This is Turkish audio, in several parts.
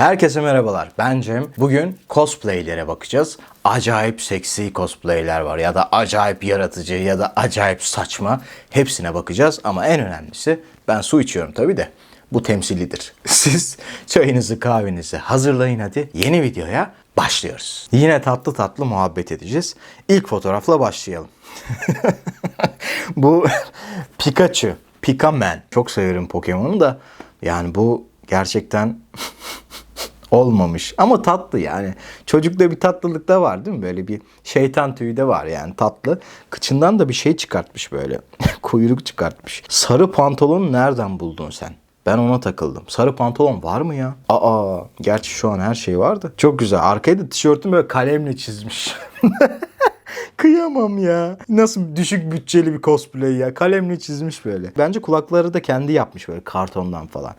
Herkese merhabalar. Ben Cem. Bugün cosplaylere bakacağız. Acayip seksi cosplayler var ya da acayip yaratıcı ya da acayip saçma. Hepsine bakacağız ama en önemlisi ben su içiyorum tabii de. Bu temsilidir. Siz çayınızı kahvenizi hazırlayın hadi. Yeni videoya başlıyoruz. Yine tatlı tatlı muhabbet edeceğiz. İlk fotoğrafla başlayalım. bu Pikachu. Pikaman. Çok severim Pokemon'u da. Yani bu gerçekten olmamış. Ama tatlı yani. Çocukta bir tatlılık da var değil mi? Böyle bir şeytan tüyü de var yani tatlı. Kıçından da bir şey çıkartmış böyle. Kuyruk çıkartmış. Sarı pantolonu nereden buldun sen? Ben ona takıldım. Sarı pantolon var mı ya? Aa, gerçi şu an her şey vardı. Çok güzel. Arkaya da tişörtünü böyle kalemle çizmiş. Kıyamam ya. Nasıl düşük bütçeli bir cosplay ya. Kalemle çizmiş böyle. Bence kulakları da kendi yapmış böyle kartondan falan.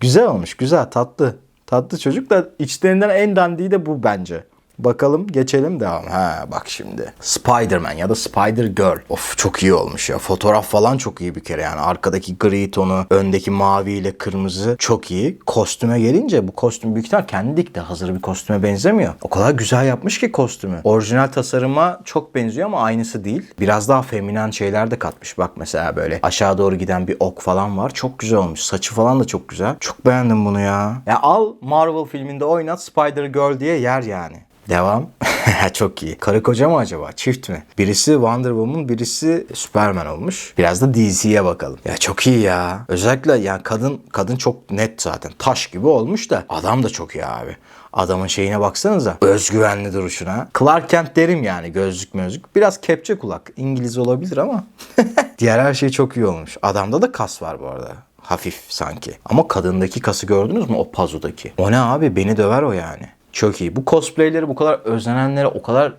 Güzel olmuş. Güzel. Tatlı. Tatlı çocuk da içlerinden en dandiği de bu bence. Bakalım geçelim devam. Ha bak şimdi. Spider-Man ya da Spider-Girl. Of çok iyi olmuş ya. Fotoğraf falan çok iyi bir kere yani. Arkadaki gri tonu, öndeki mavi ile kırmızı çok iyi. Kostüme gelince bu kostüm büyük ihtimal kendi dikti. Hazır bir kostüme benzemiyor. O kadar güzel yapmış ki kostümü. Orijinal tasarıma çok benziyor ama aynısı değil. Biraz daha feminen şeyler de katmış. Bak mesela böyle aşağı doğru giden bir ok falan var. Çok güzel olmuş. Saçı falan da çok güzel. Çok beğendim bunu ya. Ya al Marvel filminde oynat Spider-Girl diye yer yani. Devam. Çok iyi. Karı koca mı acaba? Çift mi? Birisi Wonder Woman, birisi Superman olmuş. Biraz da DC'ye bakalım. Ya çok iyi ya. Özellikle yani kadın kadın çok net zaten. Taş gibi olmuş da adam da çok iyi abi. Adamın şeyine baksanıza. Özgüvenli duruşuna. Clark Kent derim yani gözlük mözlük. Biraz kepçe kulak. İngiliz olabilir ama. Diğer her şey çok iyi olmuş. Adamda da kas var bu arada hafif sanki. Ama kadındaki kası gördünüz mü o pazudaki? O ne abi beni döver o yani. Çok iyi. Bu cosplayleri bu kadar özenenlere o kadar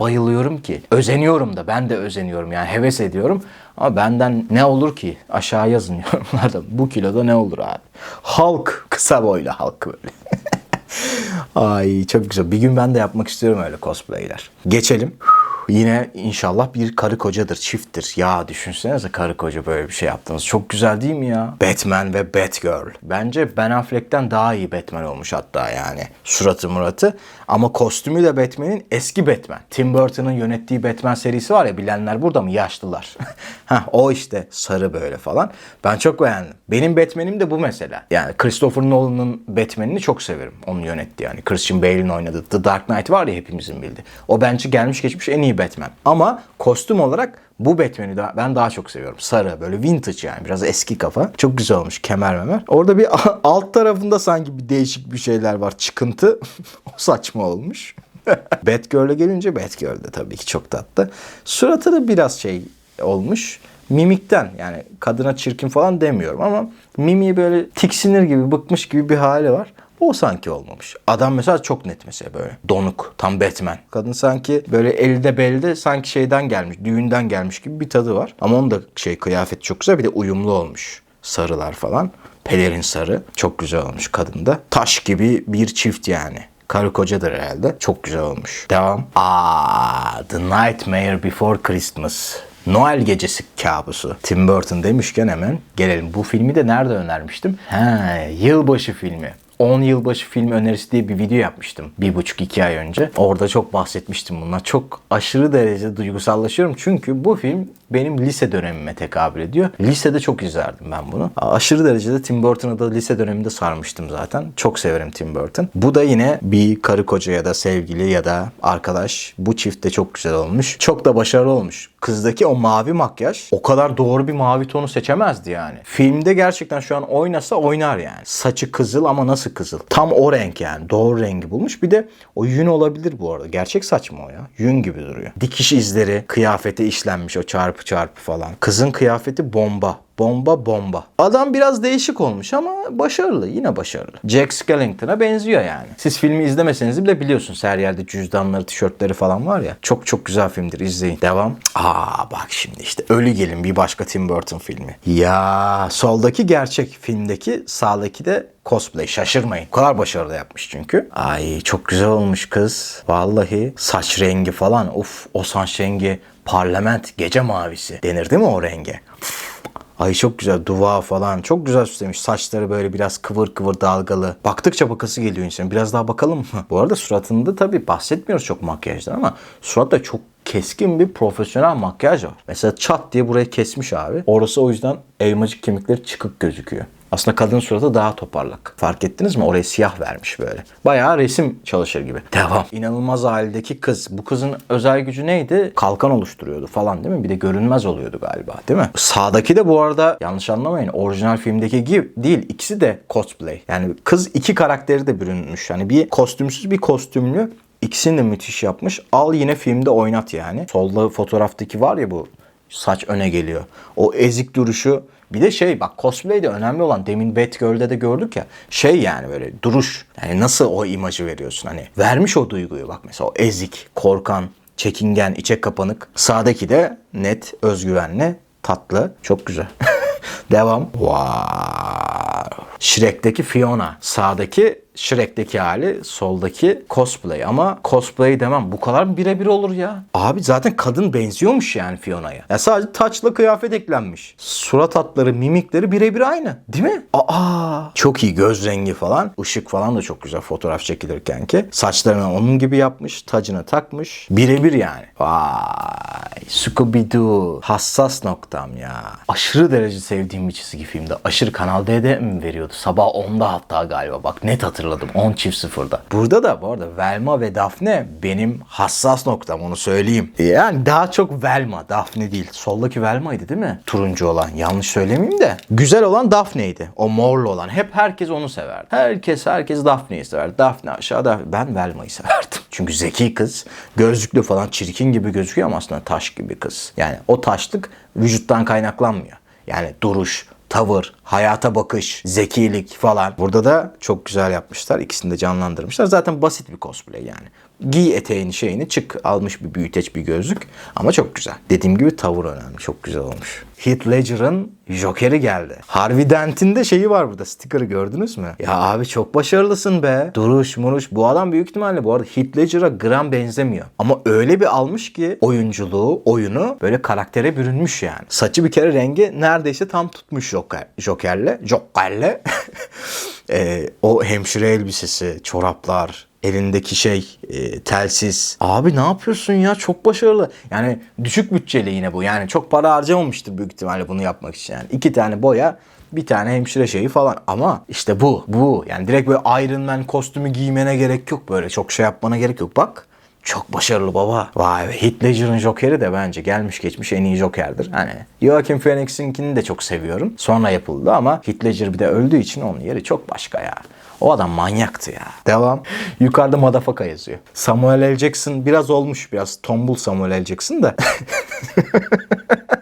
bayılıyorum ki. Özeniyorum da ben de özeniyorum yani heves ediyorum. Ama benden ne olur ki? Aşağı yazın yorumlarda. Bu kiloda ne olur abi? Halk. Kısa boylu halk böyle. Ay çok güzel. Bir gün ben de yapmak istiyorum öyle cosplayler. Geçelim. Yine inşallah bir karı kocadır, çifttir. Ya düşünsenize karı koca böyle bir şey yaptınız. Çok güzel değil mi ya? Batman ve Batgirl. Bence Ben Affleck'ten daha iyi Batman olmuş hatta yani. Suratı muratı. Ama kostümü de Batman'in eski Batman. Tim Burton'ın yönettiği Batman serisi var ya bilenler burada mı? Yaşlılar. Heh, o işte sarı böyle falan. Ben çok beğendim. Benim Batman'im de bu mesela. Yani Christopher Nolan'ın Batman'ini çok severim. Onu yönetti yani. Christian Bale'in oynadığı The Dark Knight var ya hepimizin bildiği. O bence gelmiş geçmiş en iyi Batman. Ama kostüm olarak bu Batman'i daha, ben daha çok seviyorum. Sarı böyle vintage yani biraz eski kafa. Çok güzel olmuş kemer memer. Orada bir alt tarafında sanki bir değişik bir şeyler var. Çıkıntı. o saçma olmuş. Batgirl'e gelince Batgirl de tabii ki çok tatlı. Suratı da biraz şey olmuş. Mimikten yani kadına çirkin falan demiyorum ama mimiği böyle tiksinir gibi bıkmış gibi bir hali var. O sanki olmamış. Adam mesela çok net mesela böyle. Donuk. Tam Batman. Kadın sanki böyle elde belde sanki şeyden gelmiş. Düğünden gelmiş gibi bir tadı var. Ama onun da şey kıyafet çok güzel. Bir de uyumlu olmuş. Sarılar falan. Pelerin sarı. Çok güzel olmuş kadında. Taş gibi bir çift yani. Karı kocadır herhalde. Çok güzel olmuş. Devam. Aa, The Nightmare Before Christmas. Noel gecesi kabusu. Tim Burton demişken hemen gelelim. Bu filmi de nerede önermiştim? He, yılbaşı filmi. 10 yılbaşı film önerisi diye bir video yapmıştım. Bir buçuk iki ay önce. Orada çok bahsetmiştim bundan. Çok aşırı derecede duygusallaşıyorum. Çünkü bu film benim lise dönemime tekabül ediyor. Lisede çok izlerdim ben bunu. Aşırı derecede Tim Burton'ı da lise döneminde sarmıştım zaten. Çok severim Tim Burton. Bu da yine bir karı koca ya da sevgili ya da arkadaş. Bu çift de çok güzel olmuş. Çok da başarılı olmuş. Kızdaki o mavi makyaj o kadar doğru bir mavi tonu seçemezdi yani. Filmde gerçekten şu an oynasa oynar yani. Saçı kızıl ama nasıl kızıl? Tam o renk yani. Doğru rengi bulmuş. Bir de o yün olabilir bu arada. Gerçek saç mı o ya? Yün gibi duruyor. Dikiş izleri, kıyafete işlenmiş o çarpı çarpı falan. Kızın kıyafeti bomba. Bomba bomba. Adam biraz değişik olmuş ama başarılı. Yine başarılı. Jack Skellington'a benziyor yani. Siz filmi izlemeseniz bile biliyorsunuz her yerde cüzdanları, tişörtleri falan var ya. Çok çok güzel filmdir. izleyin. Devam. Aa bak şimdi işte Ölü Gelin bir başka Tim Burton filmi. Ya soldaki gerçek filmdeki sağdaki de cosplay şaşırmayın. O kadar başarılı yapmış çünkü. Ay çok güzel olmuş kız. Vallahi saç rengi falan. Uf o saç rengi parlament gece mavisi denir değil mi o renge? Ay çok güzel duva falan çok güzel süslemiş. Saçları böyle biraz kıvır kıvır dalgalı. Baktıkça bakası geliyor insanın. Biraz daha bakalım mı? Bu arada suratında tabii bahsetmiyoruz çok makyajdan ama suratta çok keskin bir profesyonel makyaj var. Mesela çat diye burayı kesmiş abi. Orası o yüzden elmacık kemikleri çıkık gözüküyor. Aslında kadın suratı daha toparlak. Fark ettiniz mi? Oraya siyah vermiş böyle. Bayağı resim çalışır gibi. Devam. İnanılmaz haldeki kız. Bu kızın özel gücü neydi? Kalkan oluşturuyordu falan değil mi? Bir de görünmez oluyordu galiba değil mi? Sağdaki de bu arada yanlış anlamayın. Orijinal filmdeki gibi değil. İkisi de cosplay. Yani kız iki karakteri de bürünmüş. Yani bir kostümsüz bir kostümlü. İkisini de müthiş yapmış. Al yine filmde oynat yani. Solda fotoğraftaki var ya bu saç öne geliyor. O ezik duruşu bir de şey bak cosplay'de önemli olan demin Batgirl'de de gördük ya şey yani böyle duruş. Yani nasıl o imajı veriyorsun hani. Vermiş o duyguyu bak mesela o ezik, korkan, çekingen, içe kapanık. Sağdaki de net, özgüvenli, tatlı. Çok güzel. Devam. Wow. Shrek'teki Fiona. Sağdaki Shrek'teki hali, soldaki cosplay. Ama cosplay demem. Bu kadar birebir olur ya? Abi zaten kadın benziyormuş yani Fiona'ya. Ya sadece taçla kıyafet eklenmiş. Surat hatları, mimikleri birebir aynı. Değil mi? Aa! Çok iyi göz rengi falan. Işık falan da çok güzel fotoğraf çekilirken ki. Saçlarını onun gibi yapmış. Tacını takmış. Birebir yani. Vay. Scooby-Doo. Hassas noktam ya. Aşırı derece sevdiğim bir çizgi filmde. Aşırı Kanal D'de mi veriyordu? Sabah 10'da hatta galiba. Bak net hatırladım. 10 çift sıfırda. Burada da bu arada Velma ve Daphne benim hassas noktam onu söyleyeyim. Yani daha çok Velma. Daphne değil. Soldaki Velma'ydı değil mi? Turuncu olan. Yanlış söylemeyeyim de. Güzel olan Daphne'ydi. O morlu olan. Hep herkes onu severdi. Herkes herkes Daphne'yi severdi. Daphne aşağıda. Ben Velma'yı severdim. Çünkü zeki kız. Gözlüklü falan çirkin gibi gözüküyor ama aslında taş gibi kız. Yani o taşlık vücuttan kaynaklanmıyor. Yani duruş, tavır, hayata bakış, zekilik falan. Burada da çok güzel yapmışlar. İkisini de canlandırmışlar. Zaten basit bir cosplay yani. Giy eteğini şeyini çık almış bir büyüteç bir gözlük ama çok güzel. Dediğim gibi tavır önemli. Çok güzel olmuş. Heath Ledger'ın Joker'i geldi. Harvey Dent'in de şeyi var burada. Sticker'ı gördünüz mü? Ya abi çok başarılısın be. Duruş muruş. Bu adam büyük ihtimalle bu arada Heath Ledger'a gram benzemiyor. Ama öyle bir almış ki oyunculuğu, oyunu böyle karaktere bürünmüş yani. Saçı bir kere rengi neredeyse tam tutmuş Joker, Joker'le. Joker'le. Ee, o hemşire elbisesi, çoraplar, elindeki şey e, telsiz. Abi ne yapıyorsun ya çok başarılı. Yani düşük bütçeli yine bu. Yani çok para harcamamıştır büyük ihtimalle bunu yapmak için. Yani iki tane boya bir tane hemşire şeyi falan. Ama işte bu. Bu. Yani direkt böyle Iron Man kostümü giymene gerek yok. Böyle çok şey yapmana gerek yok. Bak. Çok başarılı baba. Vay be. Heath Ledger'ın Joker'i de bence gelmiş geçmiş en iyi Joker'dir. Hani Joaquin Phoenix'inkini de çok seviyorum. Sonra yapıldı ama Heath Ledger bir de öldüğü için onun yeri çok başka ya. O adam manyaktı ya. Devam. Yukarıda Madafaka yazıyor. Samuel L. Jackson biraz olmuş. Biraz tombul Samuel L. Jackson da.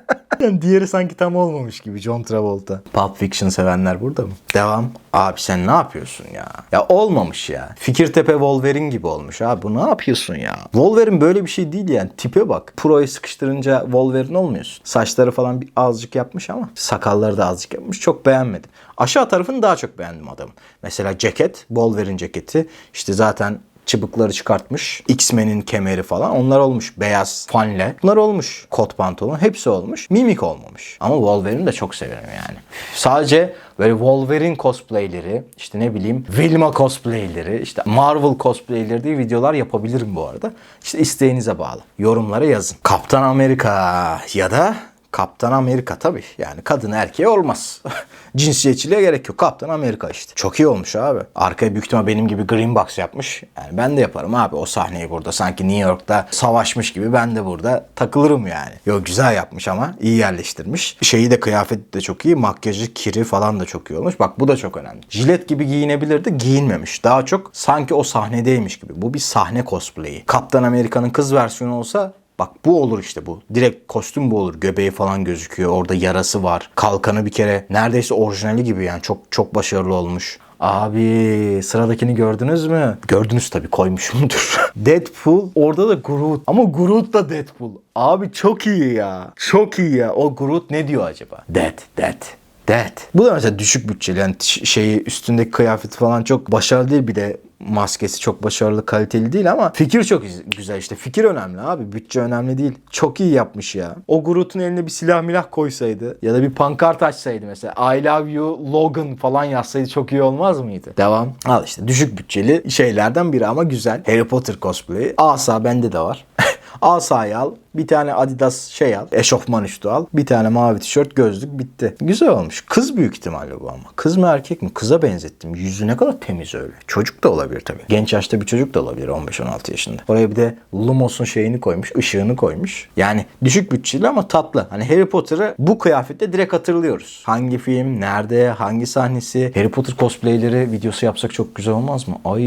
Yani diğeri sanki tam olmamış gibi John Travolta. Pulp Fiction sevenler burada mı? Devam. Abi sen ne yapıyorsun ya? Ya olmamış ya. Fikirtepe Wolverine gibi olmuş abi. Bu ne yapıyorsun ya? Wolverine böyle bir şey değil yani. Tipe bak. Pro'yu sıkıştırınca Wolverine olmuyorsun. Saçları falan bir azıcık yapmış ama sakalları da azıcık yapmış. Çok beğenmedim. Aşağı tarafını daha çok beğendim adamın. Mesela ceket, Wolverine ceketi. İşte zaten çıbıkları çıkartmış. X-Men'in kemeri falan onlar olmuş. Beyaz fanle. Bunlar olmuş. Kot pantolon hepsi olmuş. Mimik olmamış. Ama Wolverine de çok severim yani. Sadece böyle Wolverine cosplayleri, işte ne bileyim Vilma cosplayleri, işte Marvel cosplayleri diye videolar yapabilirim bu arada. İşte isteğinize bağlı. Yorumlara yazın. Kaptan Amerika ya da Kaptan Amerika tabii. Yani kadın erkeği olmaz. Cinsiyetçiliğe gerek yok. Kaptan Amerika işte. Çok iyi olmuş abi. Arkaya büyük ihtimal benim gibi green box yapmış. Yani ben de yaparım abi o sahneyi burada. Sanki New York'ta savaşmış gibi ben de burada takılırım yani. Yok güzel yapmış ama iyi yerleştirmiş. Şeyi de kıyafeti de çok iyi. Makyajı, kiri falan da çok iyi olmuş. Bak bu da çok önemli. Jilet gibi giyinebilirdi. Giyinmemiş. Daha çok sanki o sahnedeymiş gibi. Bu bir sahne cosplay'i. Kaptan Amerika'nın kız versiyonu olsa Bak bu olur işte bu. Direkt kostüm bu olur. Göbeği falan gözüküyor. Orada yarası var. Kalkanı bir kere neredeyse orijinali gibi yani. Çok çok başarılı olmuş. Abi sıradakini gördünüz mü? Gördünüz tabii koymuşumdur. Deadpool orada da Groot. Ama Groot da Deadpool. Abi çok iyi ya. Çok iyi ya. O Groot ne diyor acaba? Dead, dead. That. Bu da mesela düşük bütçeli. Yani şeyi üstündeki kıyafeti falan çok başarılı değil. Bir de maskesi çok başarılı, kaliteli değil ama fikir çok güzel işte. Fikir önemli abi. Bütçe önemli değil. Çok iyi yapmış ya. O Groot'un eline bir silah milah koysaydı ya da bir pankart açsaydı mesela I love you Logan falan yazsaydı çok iyi olmaz mıydı? Devam. Al işte düşük bütçeli şeylerden biri ama güzel. Harry Potter cosplay'i. Asa bende de var. Asayı al. Bir tane Adidas şey al. Eşofman üstü al. Bir tane mavi tişört gözlük bitti. Güzel olmuş. Kız büyük ihtimalle bu ama. Kız mı erkek mi? Kıza benzettim. Yüzü ne kadar temiz öyle. Çocuk da olabilir tabii. Genç yaşta bir çocuk da olabilir 15-16 yaşında. Oraya bir de Lumos'un şeyini koymuş. ışığını koymuş. Yani düşük bütçeli ama tatlı. Hani Harry Potter'ı bu kıyafetle direkt hatırlıyoruz. Hangi film, nerede, hangi sahnesi. Harry Potter cosplayleri videosu yapsak çok güzel olmaz mı? Ay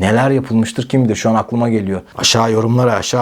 neler yapılmıştır kim bilir şu an aklıma geliyor. Aşağı yorumlara aşağı.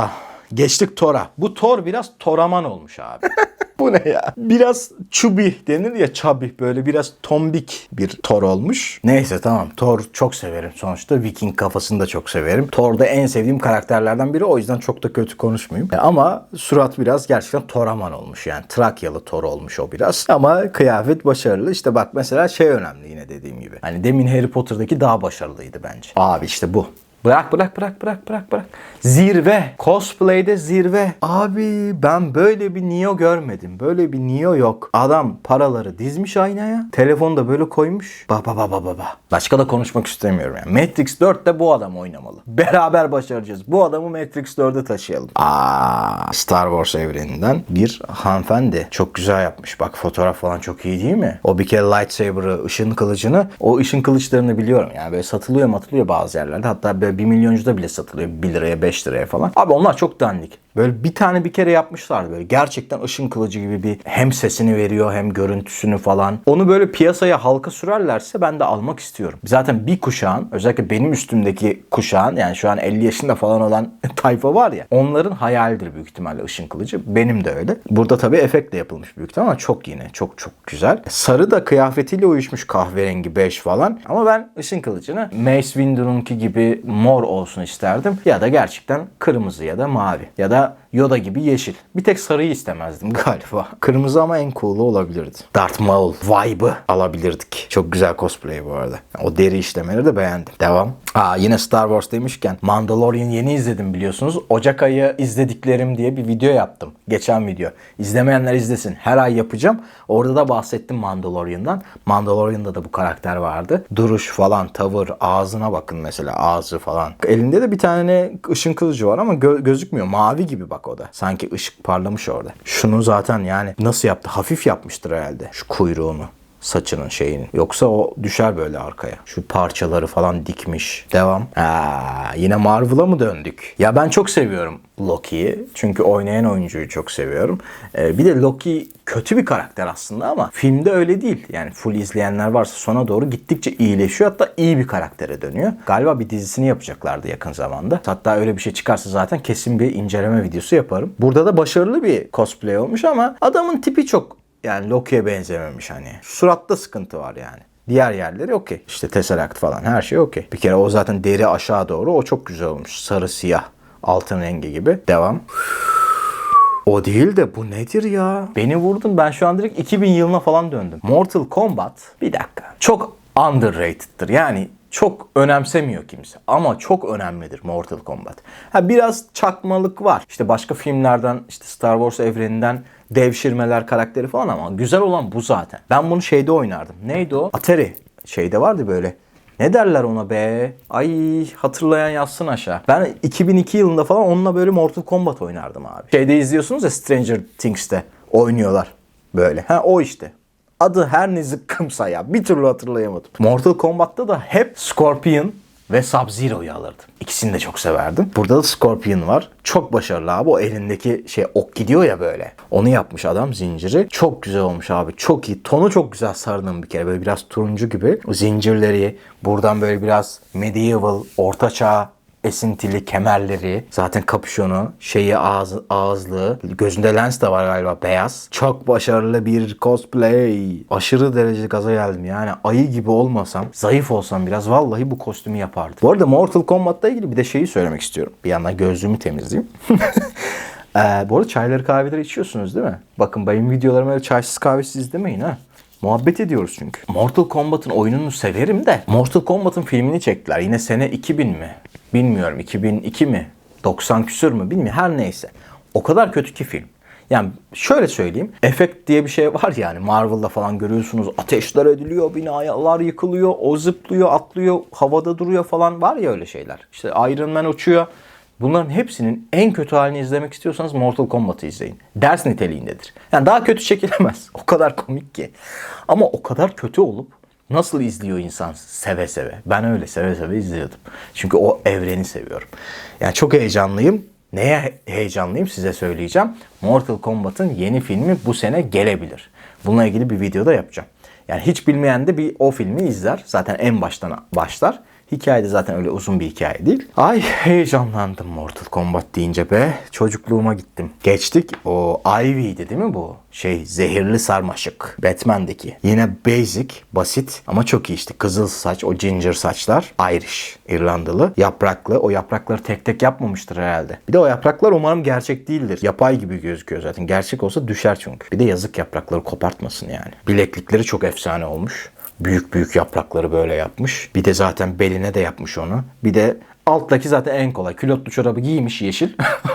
Geçtik Thor'a. Bu Thor biraz Toraman olmuş abi. Bu ne ya? Biraz çubi denir ya çabi böyle biraz tombik bir Thor olmuş. Neyse tamam Thor çok severim sonuçta. Viking kafasını da çok severim. Thor da en sevdiğim karakterlerden biri o yüzden çok da kötü konuşmayayım. E, Ama surat biraz gerçekten Toraman olmuş yani. Trakyalı Thor olmuş o biraz. Ama kıyafet başarılı. İşte bak mesela şey önemli yine dediğim gibi. Hani demin Harry Potter'daki daha başarılıydı bence. Abi işte bu. Bırak bırak bırak bırak bırak bırak. Zirve. Cosplay'de zirve. Abi ben böyle bir Neo görmedim. Böyle bir Neo yok. Adam paraları dizmiş aynaya. Telefonu da böyle koymuş. Ba ba ba ba ba ba. Başka da konuşmak istemiyorum yani. Matrix 4'te bu adam oynamalı. Beraber başaracağız. Bu adamı Matrix 4'e taşıyalım. Aa, Star Wars evreninden bir hanımefendi. Çok güzel yapmış. Bak fotoğraf falan çok iyi değil mi? O bir kere lightsaber'ı, ışın kılıcını. O ışın kılıçlarını biliyorum. Yani böyle satılıyor matılıyor bazı yerlerde. Hatta 1 milyoncuda bile satılıyor. 1 liraya 5 liraya falan. Abi onlar çok dandik. Böyle bir tane bir kere yapmışlar böyle. Gerçekten ışın kılıcı gibi bir hem sesini veriyor hem görüntüsünü falan. Onu böyle piyasaya halka sürerlerse ben de almak istiyorum. Zaten bir kuşağın özellikle benim üstümdeki kuşağın yani şu an 50 yaşında falan olan tayfa var ya onların hayalidir büyük ihtimalle ışın kılıcı. Benim de öyle. Burada tabii efektle yapılmış büyük ihtimalle ama çok yine çok çok güzel. Sarı da kıyafetiyle uyuşmuş kahverengi beş falan. Ama ben ışın kılıcını Mace Windu'nunki gibi mor olsun isterdim. Ya da gerçekten kırmızı ya da mavi. Ya da 나 Yoda gibi yeşil. Bir tek sarıyı istemezdim galiba. Kırmızı ama en cool'u olabilirdi. Darth Maul vibe'ı alabilirdik. Çok güzel cosplay bu arada. O deri işlemeleri de beğendim. Devam. Aa yine Star Wars demişken Mandalorian yeni izledim biliyorsunuz. Ocak ayı izlediklerim diye bir video yaptım. Geçen video. İzlemeyenler izlesin. Her ay yapacağım. Orada da bahsettim Mandalorian'dan. Mandalorian'da da bu karakter vardı. Duruş falan, tavır, ağzına bakın mesela ağzı falan. Elinde de bir tane ışın kılıcı var ama gö- gözükmüyor. Mavi gibi bak o da. Sanki ışık parlamış orada. Şunu zaten yani nasıl yaptı? Hafif yapmıştır herhalde. Şu kuyruğunu saçının şeyini. Yoksa o düşer böyle arkaya. Şu parçaları falan dikmiş. Devam. Aa, yine Marvel'a mı döndük? Ya ben çok seviyorum Loki'yi. Çünkü oynayan oyuncuyu çok seviyorum. Ee, bir de Loki kötü bir karakter aslında ama filmde öyle değil. Yani full izleyenler varsa sona doğru gittikçe iyileşiyor. Hatta iyi bir karaktere dönüyor. Galiba bir dizisini yapacaklardı yakın zamanda. Hatta öyle bir şey çıkarsa zaten kesin bir inceleme videosu yaparım. Burada da başarılı bir cosplay olmuş ama adamın tipi çok yani Loki'ye benzememiş hani. Suratta sıkıntı var yani. Diğer yerleri okey. İşte Tesseract falan her şey okey. Bir kere o zaten deri aşağı doğru o çok güzel olmuş. Sarı siyah altın rengi gibi. Devam. O değil de bu nedir ya? Beni vurdun ben şu an direkt 2000 yılına falan döndüm. Mortal Kombat bir dakika. Çok underrated'tır. Yani çok önemsemiyor kimse. Ama çok önemlidir Mortal Kombat. Ha biraz çakmalık var. İşte başka filmlerden işte Star Wars evreninden devşirmeler karakteri falan ama güzel olan bu zaten. Ben bunu şeyde oynardım. Neydi o? Atari. Şeyde vardı böyle. Ne derler ona be? Ay hatırlayan yazsın aşağı. Ben 2002 yılında falan onunla böyle Mortal Kombat oynardım abi. Şeyde izliyorsunuz ya Stranger Things'te oynuyorlar böyle. Ha o işte. Adı her ne zıkkımsa ya. Bir türlü hatırlayamadım. Mortal Kombat'ta da hep Scorpion ve Sub-Zero'yu alırdım. İkisini de çok severdim. Burada da Scorpion var. Çok başarılı abi. O elindeki şey ok gidiyor ya böyle. Onu yapmış adam zinciri. Çok güzel olmuş abi. Çok iyi. Tonu çok güzel sarının bir kere. Böyle biraz turuncu gibi. O zincirleri. Buradan böyle biraz medieval, ortaçağ esintili kemerleri, zaten kapüşonu, şeyi ağız, ağızlığı, gözünde lens de var galiba beyaz. Çok başarılı bir cosplay. Aşırı derece gaza geldim yani ayı gibi olmasam, zayıf olsam biraz vallahi bu kostümü yapardım. Bu arada Mortal Kombat'la ilgili bir de şeyi söylemek istiyorum. Bir yandan gözlüğümü temizleyeyim. Ee, bu arada çayları kahveleri içiyorsunuz değil mi? Bakın benim videolarımı öyle çaysız kahvesiz izlemeyin ha. Muhabbet ediyoruz çünkü. Mortal Kombat'ın oyununu severim de Mortal Kombat'ın filmini çektiler. Yine sene 2000 mi? Bilmiyorum 2002 mi? 90 küsür mü? Bilmiyorum. Her neyse. O kadar kötü ki film. Yani şöyle söyleyeyim. Efekt diye bir şey var yani Marvel'da falan görüyorsunuz. Ateşler ediliyor, binalar yıkılıyor, o zıplıyor, atlıyor, havada duruyor falan var ya öyle şeyler. İşte Iron Man uçuyor. Bunların hepsinin en kötü halini izlemek istiyorsanız Mortal Kombat'ı izleyin. Ders niteliğindedir. Yani daha kötü çekilemez. O kadar komik ki. Ama o kadar kötü olup nasıl izliyor insan seve seve. Ben öyle seve seve izliyordum. Çünkü o evreni seviyorum. Yani çok heyecanlıyım. Neye heyecanlıyım size söyleyeceğim. Mortal Kombat'ın yeni filmi bu sene gelebilir. Bununla ilgili bir videoda yapacağım. Yani hiç bilmeyen de bir o filmi izler. Zaten en baştan başlar. Hikaye de zaten öyle uzun bir hikaye değil. Ay heyecanlandım Mortal Kombat deyince be. Çocukluğuma gittim. Geçtik. O Ivy'ydi değil mi bu? Şey zehirli sarmaşık. Batman'deki. Yine basic, basit ama çok iyi işte. Kızıl saç, o ginger saçlar. Irish, İrlandalı. Yapraklı. O yaprakları tek tek yapmamıştır herhalde. Bir de o yapraklar umarım gerçek değildir. Yapay gibi gözüküyor zaten. Gerçek olsa düşer çünkü. Bir de yazık yaprakları kopartmasın yani. Bileklikleri çok efsane olmuş. Büyük büyük yaprakları böyle yapmış. Bir de zaten beline de yapmış onu. Bir de alttaki zaten en kolay. Külotlu çorabı giymiş yeşil.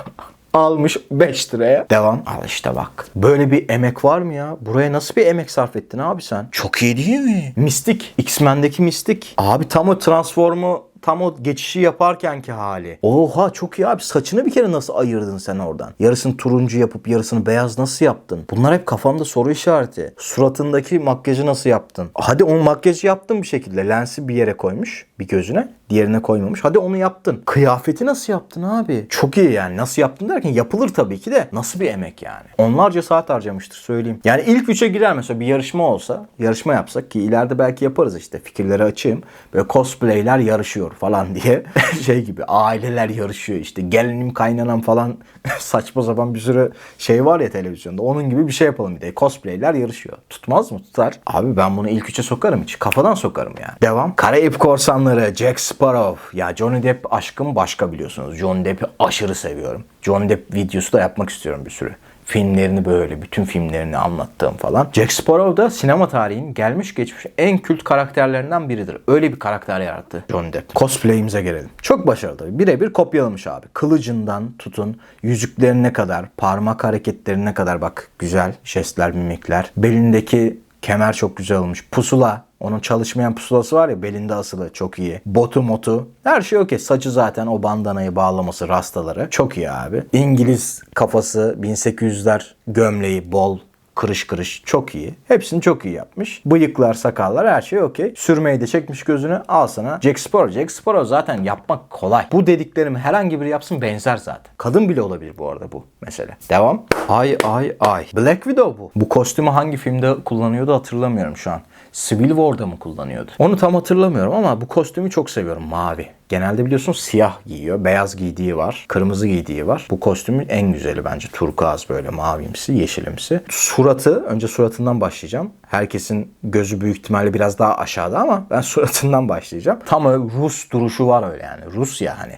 Almış 5 liraya. Devam. Al işte bak. Böyle bir emek var mı ya? Buraya nasıl bir emek sarf ettin abi sen? Çok iyi değil mi? Mistik. X-Men'deki Mistik. Abi tam o transformu tam o geçişi yaparkenki hali. Oha çok iyi abi. Saçını bir kere nasıl ayırdın sen oradan? Yarısını turuncu yapıp yarısını beyaz nasıl yaptın? Bunlar hep kafamda soru işareti. Suratındaki makyajı nasıl yaptın? Hadi o makyajı yaptın bir şekilde. Lensi bir yere koymuş bir gözüne. Diğerine koymamış. Hadi onu yaptın. Kıyafeti nasıl yaptın abi? Çok iyi yani. Nasıl yaptın derken yapılır tabii ki de. Nasıl bir emek yani? Onlarca saat harcamıştır söyleyeyim. Yani ilk üçe girer mesela bir yarışma olsa. Yarışma yapsak ki ileride belki yaparız işte. Fikirleri açayım. Böyle cosplayler yarışıyor falan diye. şey gibi aileler yarışıyor işte. Gelinim kaynanam falan saçma sapan bir sürü şey var ya televizyonda. Onun gibi bir şey yapalım bir de. Cosplayler yarışıyor. Tutmaz mı? Tutar. Abi ben bunu ilk üçe sokarım hiç. Kafadan sokarım yani. Devam. Karayip Korsanları, Jack Sparrow. Ya Johnny Depp aşkım başka biliyorsunuz. Johnny Depp'i aşırı seviyorum. Johnny Depp videosu da yapmak istiyorum bir sürü filmlerini böyle bütün filmlerini anlattığım falan. Jack Sparrow da sinema tarihinin gelmiş geçmiş en kült karakterlerinden biridir. Öyle bir karakter yarattı Johnny Depp. Cosplay'imize gelelim. Çok başarılı. Birebir kopyalamış abi. Kılıcından tutun yüzüklerine kadar, parmak hareketlerine kadar bak güzel jestler, mimikler. Belindeki kemer çok güzel olmuş. Pusula onun çalışmayan pusulası var ya belinde asılı çok iyi. Botu motu her şey okey. Saçı zaten o bandanayı bağlaması rastaları çok iyi abi. İngiliz kafası 1800'ler gömleği bol kırış kırış çok iyi. Hepsini çok iyi yapmış. Bıyıklar, sakallar her şey okey. Sürmeyi de çekmiş gözünü. Al sana Jack Sparrow. Jack Sparrow zaten yapmak kolay. Bu dediklerimi herhangi biri yapsın benzer zaten. Kadın bile olabilir bu arada bu mesele. Devam. Ay ay ay. Black Widow bu. Bu kostümü hangi filmde kullanıyordu hatırlamıyorum şu an. Civil War'da mı kullanıyordu? Onu tam hatırlamıyorum ama bu kostümü çok seviyorum. Mavi. Genelde biliyorsunuz siyah giyiyor. Beyaz giydiği var. Kırmızı giydiği var. Bu kostümün en güzeli bence. Turkuaz böyle mavimsi, yeşilimsi. Suratı, önce suratından başlayacağım. Herkesin gözü büyük ihtimalle biraz daha aşağıda ama ben suratından başlayacağım. Tam öyle Rus duruşu var öyle yani. Rus ya hani.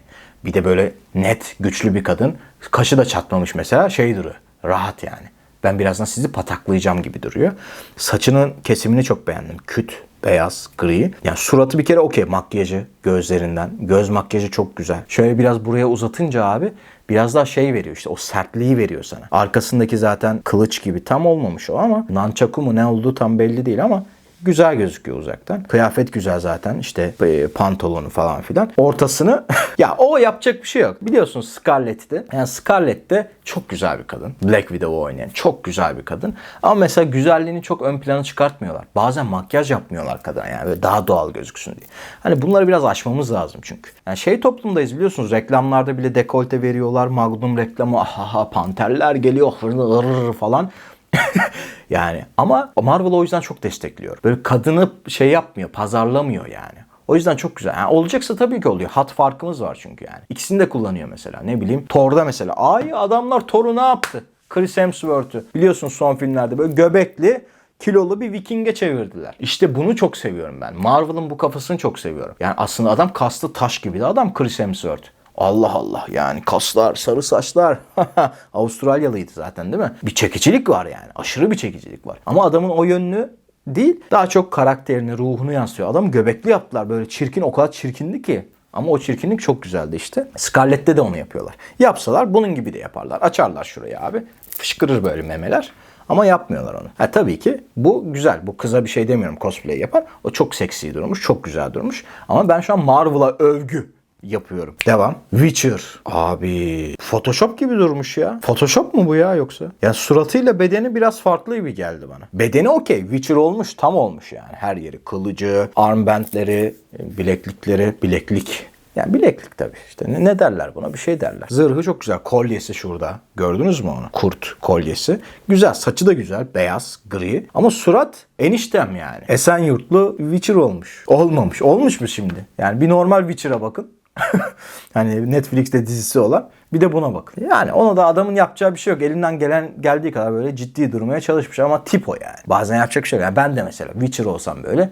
Bir de böyle net, güçlü bir kadın. Kaşı da çatmamış mesela. Şey duruyor. Rahat yani. Ben birazdan sizi pataklayacağım gibi duruyor. Saçının kesimini çok beğendim. Küt, beyaz, gri. Yani suratı bir kere okey. Makyajı gözlerinden. Göz makyajı çok güzel. Şöyle biraz buraya uzatınca abi biraz daha şey veriyor işte o sertliği veriyor sana. Arkasındaki zaten kılıç gibi tam olmamış o ama nançaku mu ne olduğu tam belli değil ama güzel gözüküyor uzaktan. Kıyafet güzel zaten. İşte e, pantolonu falan filan. Ortasını ya o yapacak bir şey yok. Biliyorsunuz Scarlett'te. Yani Scarlett de çok güzel bir kadın. Black Widow oynayan çok güzel bir kadın. Ama mesela güzelliğini çok ön plana çıkartmıyorlar. Bazen makyaj yapmıyorlar kadına yani böyle daha doğal gözüksün diye. Hani bunları biraz aşmamız lazım çünkü. Yani şey toplumdayız biliyorsunuz reklamlarda bile dekolte veriyorlar. Magnum reklamı ahaha panterler geliyor hır hır falan. yani ama Marvel o yüzden çok destekliyor. Böyle kadını şey yapmıyor, pazarlamıyor yani. O yüzden çok güzel. Yani olacaksa tabii ki oluyor. Hat farkımız var çünkü yani. İkisini de kullanıyor mesela. Ne bileyim Thor'da mesela. Ay adamlar Thor'u ne yaptı? Chris Hemsworth'u. Biliyorsunuz son filmlerde böyle göbekli kilolu bir Viking'e çevirdiler. İşte bunu çok seviyorum ben. Marvel'ın bu kafasını çok seviyorum. Yani aslında adam kaslı taş gibi de adam Chris Hemsworth. Allah Allah yani kaslar, sarı saçlar. Avustralyalıydı zaten değil mi? Bir çekicilik var yani. Aşırı bir çekicilik var. Ama adamın o yönünü değil. Daha çok karakterini, ruhunu yansıtıyor. Adamı göbekli yaptılar. Böyle çirkin o kadar çirkindi ki. Ama o çirkinlik çok güzeldi işte. Scarlett'te de onu yapıyorlar. Yapsalar bunun gibi de yaparlar. Açarlar şurayı abi. Fışkırır böyle memeler. Ama yapmıyorlar onu. Ha tabii ki bu güzel. Bu kıza bir şey demiyorum cosplay yapan. O çok seksi durmuş. Çok güzel durmuş. Ama ben şu an Marvel'a övgü yapıyorum. Devam. Witcher. Abi Photoshop gibi durmuş ya. Photoshop mu bu ya yoksa? Yani suratıyla bedeni biraz farklı gibi geldi bana. Bedeni okey. Witcher olmuş. Tam olmuş yani. Her yeri. Kılıcı, armbandleri, bileklikleri, bileklik. Yani bileklik tabii işte ne, ne derler buna bir şey derler. Zırhı çok güzel. Kolyesi şurada. Gördünüz mü onu? Kurt kolyesi. Güzel. Saçı da güzel. Beyaz, gri. Ama surat eniştem yani. Esenyurtlu Witcher olmuş. Olmamış. Olmuş mu şimdi? Yani bir normal Witcher'a bakın. hani Netflix'te dizisi olan. Bir de buna bakın. Yani ona da adamın yapacağı bir şey yok. Elinden gelen geldiği kadar böyle ciddi durmaya çalışmış ama tip o yani. Bazen yapacak şey yok. Yani ben de mesela Witcher olsam böyle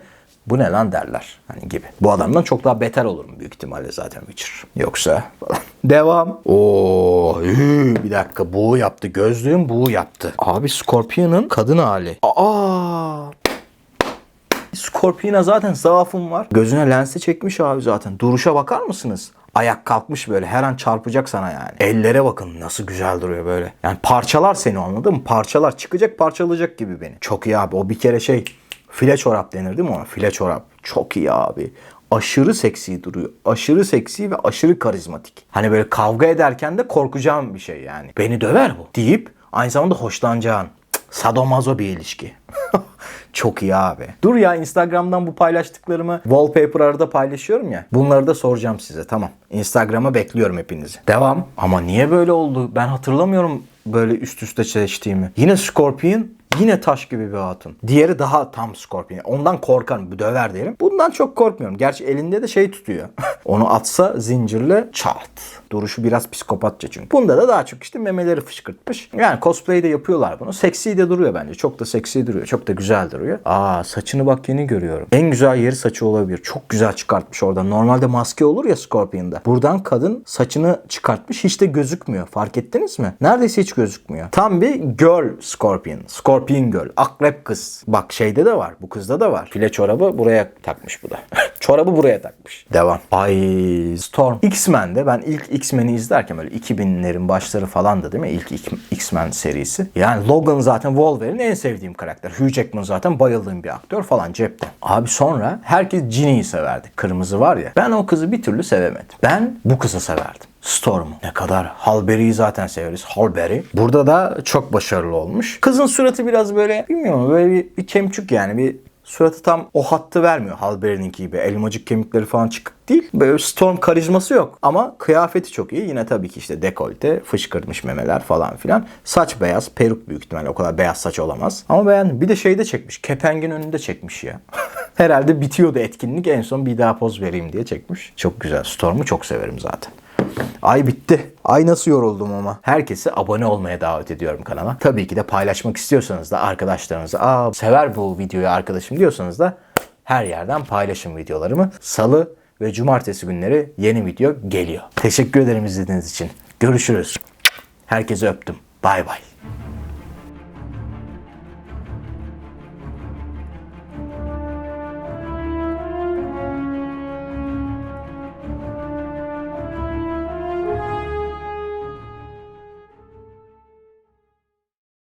bu ne lan derler hani gibi. Bu adamdan çok daha beter olurum büyük ihtimalle zaten Witcher. Yoksa falan. Devam. Oo, bir dakika bu yaptı. Gözlüğüm bu yaptı. Abi Scorpion'ın kadın hali. Aa. Scorpion'a zaten zaafım var. Gözüne lensi çekmiş abi zaten. Duruşa bakar mısınız? Ayak kalkmış böyle her an çarpacak sana yani. Ellere bakın nasıl güzel duruyor böyle. Yani parçalar seni anladın mı? Parçalar çıkacak parçalayacak gibi beni. Çok iyi abi o bir kere şey file çorap denir değil mi ona? File çorap. Çok iyi abi. Aşırı seksi duruyor. Aşırı seksi ve aşırı karizmatik. Hani böyle kavga ederken de korkacağım bir şey yani. Beni döver bu deyip aynı zamanda hoşlanacağın. Cık, Sadomazo bir ilişki. Çok iyi abi. Dur ya Instagram'dan bu paylaştıklarımı wallpaper arada paylaşıyorum ya. Bunları da soracağım size tamam. Instagram'a bekliyorum hepinizi. Devam. Ama niye böyle oldu? Ben hatırlamıyorum böyle üst üste seçtiğimi. Yine Scorpion Yine taş gibi bir hatun. Diğeri daha tam Scorpion. Ondan korkarım. Döver derim. Bundan çok korkmuyorum. Gerçi elinde de şey tutuyor. Onu atsa zincirle çat. Duruşu biraz psikopatça çünkü. Bunda da daha çok işte memeleri fışkırtmış. Yani cosplay'de yapıyorlar bunu. Seksi de duruyor bence. Çok da seksi duruyor. Çok da güzel duruyor. Aa saçını bak yeni görüyorum. En güzel yeri saçı olabilir. Çok güzel çıkartmış oradan. Normalde maske olur ya Scorpion'da. Buradan kadın saçını çıkartmış. Hiç de gözükmüyor. Fark ettiniz mi? Neredeyse hiç gözükmüyor. Tam bir girl Scorpion. Scorpion girl. Akrep kız. Bak şeyde de var. Bu kızda da var. File çorabı buraya takmış bu da. Çorabı buraya takmış. Devam. Ay Storm. X-Men'de ben ilk X-Men'i izlerken böyle 2000'lerin başları falandı değil mi? İlk X-Men serisi. Yani Logan zaten Wolverine'in en sevdiğim karakter. Hugh Jackman zaten bayıldığım bir aktör falan cepte. Abi sonra herkes Ginny'yi severdi. Kırmızı var ya. Ben o kızı bir türlü sevemedim. Ben bu kızı severdim. Storm'u. Ne kadar. Halberry'i zaten severiz. Halberry. Burada da çok başarılı olmuş. Kızın suratı biraz böyle bilmiyorum böyle bir, bir kemçük yani bir suratı tam o hattı vermiyor Halberry'ninki gibi. Elmacık kemikleri falan çıkık değil. Böyle Storm karizması yok. Ama kıyafeti çok iyi. Yine tabii ki işte dekolte, fışkırmış memeler falan filan. Saç beyaz, peruk büyük ihtimalle. O kadar beyaz saç olamaz. Ama beğendim. Bir de şeyde çekmiş. Kepengin önünde çekmiş ya. Herhalde bitiyordu etkinlik. En son bir daha poz vereyim diye çekmiş. Çok güzel. Storm'u çok severim zaten. Ay bitti. Ay nasıl yoruldum ama. Herkesi abone olmaya davet ediyorum kanala. Tabii ki de paylaşmak istiyorsanız da arkadaşlarınıza aa sever bu videoyu arkadaşım diyorsanız da her yerden paylaşın videolarımı. Salı ve cumartesi günleri yeni video geliyor. Teşekkür ederim izlediğiniz için. Görüşürüz. Herkese öptüm. Bay bay.